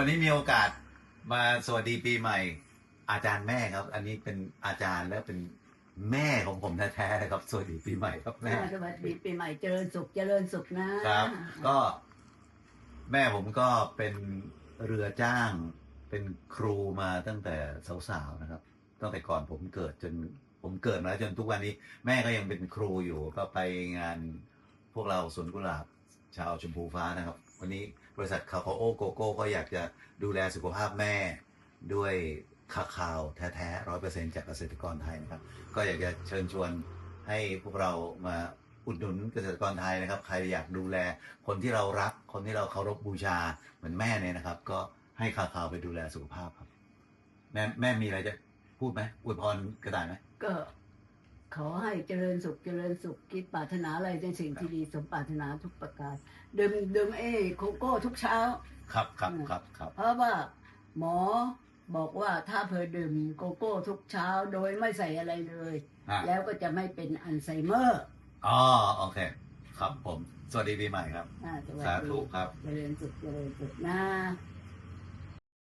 วันนี้มีโอกาสมาสวัสดีปีใหม่ อาจารย์แม่ครับ อันนี้เป็นอาจารย์และเป็นแม่ของผมแท้ๆนะครับ สวัสดีปีใหม่ครับแม่สวัสดีปีใหม่เจริญสุขเจริญสุขนะครับ ก็ แม่ผมก็เป็นเรือจ้าง เป็นครูมาตั้งแต่สาวๆนะครับ ตั้งแต่ก่อนผมเกิดจนผมเกิดมาแล้วจนทุกวันนี้ แม่ก็ยังเป็นครูอยู่ก็ไปงานพวกเราสวนกุหลาบ ชาวชมพูฟ้านะครับ วันนี้บริษัทคาคาโอโกโก้ก็อยากจะดูแลสุขภาพแม่ด้วยคาคาวแท้ๆร้อยเปอร์เซ็นจากเกษตรกรไทยนะครับ ก็อยากจะเชิญชวนให้พวกเรามาอุดหนุนเกษตรกรไทยนะครับ ใครอยากดูแลคนที่เรารัก คนที่เราเคารพบูชาเหมือนแม่เนี่ยนะครับ ก็ให้คาคาวไปดูแลสุขภาพครับ แม่แม่มีอะไรจะพูดไหมอวยพรกระต่ายไหมก็ ขอให้เจริญสุขเจริญสุขคิดปรารถนาอะไรในสิ่งที่ดีสมปรารถนาทุกประการดื่มดื่มเอโคโก้ทุกเช้า ครับครับครับครับเพราะว่าหมอบอกว่าถ้าเธอดื่มโกโก้ทุกเช้าโดยไม่ใส่อะไรเลยอะแล้วก็จะไม่เป็นอัลไซเมอร์อ๋อโอเค ครับผม สวัสดีปีใหม่ครับอ่าสวัสสาดีธุครับ เจริญสุขเจริญสุขนะ